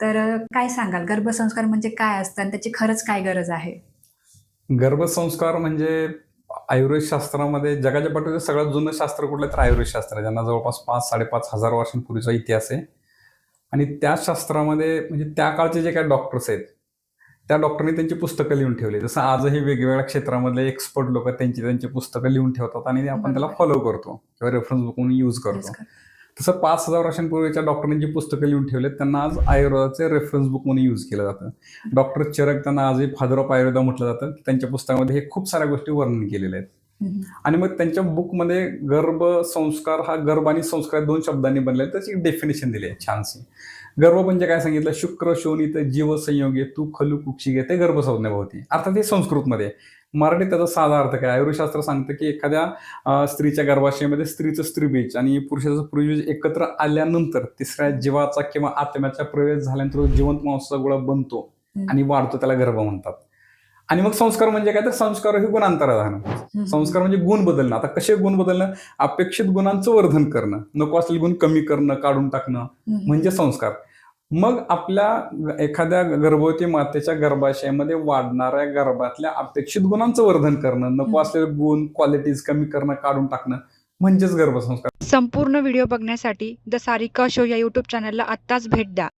तर काय सांगाल? गर्भसंस्कार म्हणजे काय असतं आणि त्याची खरंच काय गरज आहे? गर्भसंस्कार म्हणजे आयुर्वेद शास्त्रामध्ये जगाच्या पाठीवर सगळ्यात जुनं शास्त्र कुठलं तर आयुर्वेद शास्त्र आहे ज्यांना जवळपास पाच साडेपाच हजार वर्षांपूर्वीचा इतिहास आहे. आणि त्या शास्त्रामध्ये म्हणजे त्या काळचे जे काही डॉक्टर्स आहेत त्या डॉक्टरनी त्यांची पुस्तकं लिहून ठेवली. जसं आजही वेगवेगळ्या क्षेत्रामधले एक्सपर्ट लोक त्यांची त्यांची पुस्तकं लिहून ठेवतात आणि आपण त्याला. फॉलो करतो किंवा रेफरन्स बुक म्हणून यूज करतो. तसं पाच हजार वर्षांपूर्वीच्या डॉक्टरांनी जी पुस्तकं लिहून ठेवलेत त्यांना आज आयुर्वेदाचे रेफरन्स बुक म्हणून यूज केलं जातं. डॉक्टर चरक त्यांना आजही फादर ऑफ आयुर्वेदा म्हटलं जातं. त्यांच्या पुस्तकामध्ये हे खूप साऱ्या गोष्टी वर्णन केलेल्या आहेत. आणि मग त्यांच्या बुकमध्ये गर्भ संस्कार हा गर्भ आणि संस्कार दोन शब्दांनी बनलेला त्याची डेफिनेशन दिली आहे छानशी. गर्भ म्हणजे काय सांगितलं? शुक्र शोनित जीव संयोगे तू खलू कुक्षिगे ते गर्भसंज्ञा भवती अर्थात हे संस्कृतमध्ये. मराठीत त्याचा साधा अर्थ काय? आयुर्वेदशास्त्र सांगतं की एखाद्या स्त्रीच्या गर्भाशयामध्ये स्त्रीचं स्त्रीबीज आणि पुरुषाचं पुरुषबीज एकत्र आल्यानंतर तिसऱ्या जीवाचा किंवा आत्म्याचा प्रवेश झाल्यानंतर जिवंत मांसाचा गोळा बनतो. आणि वाढतो त्याला गर्भ म्हणतात. आणि मग संस्कार म्हणजे काय? तर संस्कार हे गुणांतराधान. संस्कार म्हणजे गुण बदलणं. आता कसे गुण बदलणं? अपेक्षित गुणांचं वर्धन करणं. नको असलेले गुण कमी करणं काढून टाकणं. म्हणजे संस्कार. मग आपल्या एखाद्या गर्भवती मातेच्या गर्भाशयामध्ये वाढणाऱ्या गर्भातल्या अपेक्षित गुणांचं वर्धन करणं नको. असलेले गुण क्वालिटीज कमी करणं काढून टाकणं म्हणजेच गर्भसंस्कार संपूर्ण व्हिडिओ बघण्यासाठी द सारिका शो या यूट्यूब चॅनलला आत्ताच भेट द्या